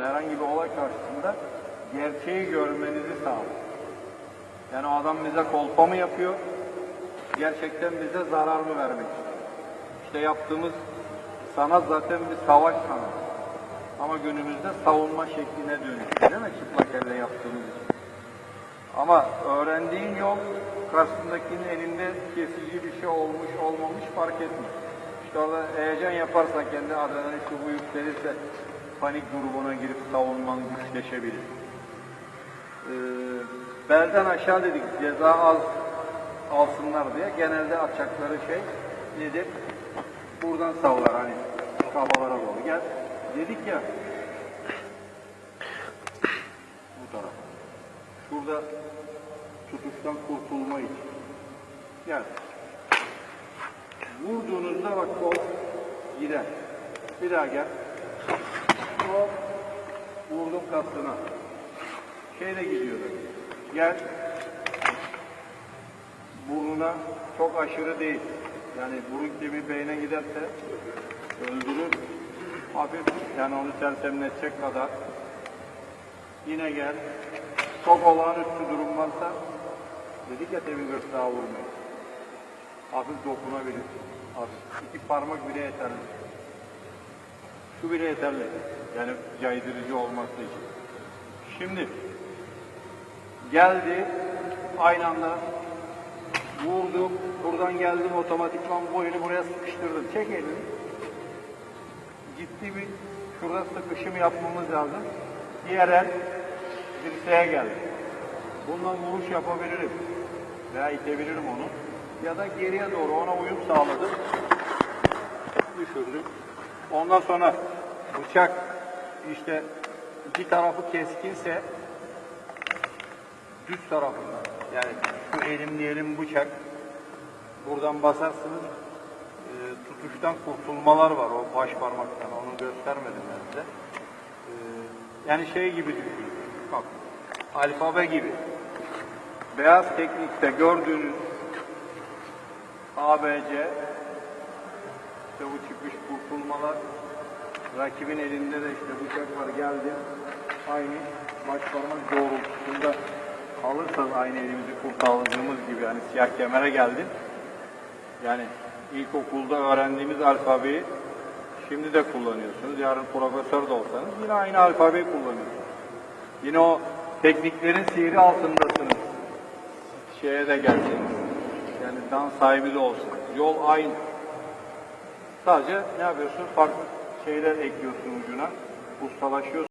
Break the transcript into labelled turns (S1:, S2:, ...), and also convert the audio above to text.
S1: karşısında, herhangi bir olay karşısında gerçeği görmenizi sağlar. Yani o adam bize kolpa mı yapıyor, gerçekten bize zarar mı vermek istiyor? İşte yaptığımız sanat zaten bir savaş sanatı. Ama günümüzde savunma şekline dönüştü değil mi? Çıplak elle yaptığımız için. Ama öğrendiğin yol karşısındakinin elinde kesici bir şey olmuş olmamış fark etmiyor. Orada heyecan yaparsan kendi adrenalin şu bu yükselirse panik grubuna girip savunman güçleşebilir. Ee, belden aşağı dedik ceza az alsınlar diye genelde açacakları şey nedir? Buradan savlar hani kabalara doğru. Gel dedik ya bu tarafa. Şurada tutuştan kurtulma için. Gel. Vurduğunuzda bak kol gider. Bir daha gel. Hop. Vurdum kastına. Şeyle gidiyordu. Gel. Burnuna çok aşırı değil. Yani burun kemiği beyne giderse öldürür. Hafif yani onu sersemletecek kadar. Yine gel. Çok olağanüstü durum varsa dedik ya demin gırtlağa vurmayın. Hafif dokunabilir. Hafif. İki parmak bile yeterli. Şu bile yeterli. Yani caydırıcı olması için. Şimdi geldi aynı anda vurdum. Buradan geldim otomatikman bu eli buraya sıkıştırdım. Çek elini. Ciddi bir şurada sıkışım yapmamız lazım. Diğer el dirseğe geldi. Bundan vuruş yapabilirim. Veya itebilirim onu. Ya da geriye doğru ona uyum sağladım. Düşürdüm. Ondan sonra bıçak işte bir tarafı keskinse düz tarafından yani şu elim diyelim bıçak buradan basarsınız e, tutuştan kurtulmalar var o baş parmaktan onu göstermedim ben size. E, yani şey gibi düşünün. Bak alfabe gibi. Beyaz teknikte gördüğünüz ABC işte bu çıkmış kurtulmalar rakibin elinde de işte bıçak var geldi aynı baş parmak doğrultusunda alırsanız aynı elimizi kurtardığımız gibi yani siyah kemere geldin yani ilkokulda öğrendiğimiz alfabeyi şimdi de kullanıyorsunuz. Yarın profesör de olsanız yine aynı alfabeyi kullanıyorsunuz. Yine o tekniklerin sihri altındasınız. Şeye de gelseniz. Yani dans sahibi de olsanız. Yol aynı. Sadece ne yapıyorsun? Farklı şeyler ekliyorsun ucuna. Ustalaşıyorsun.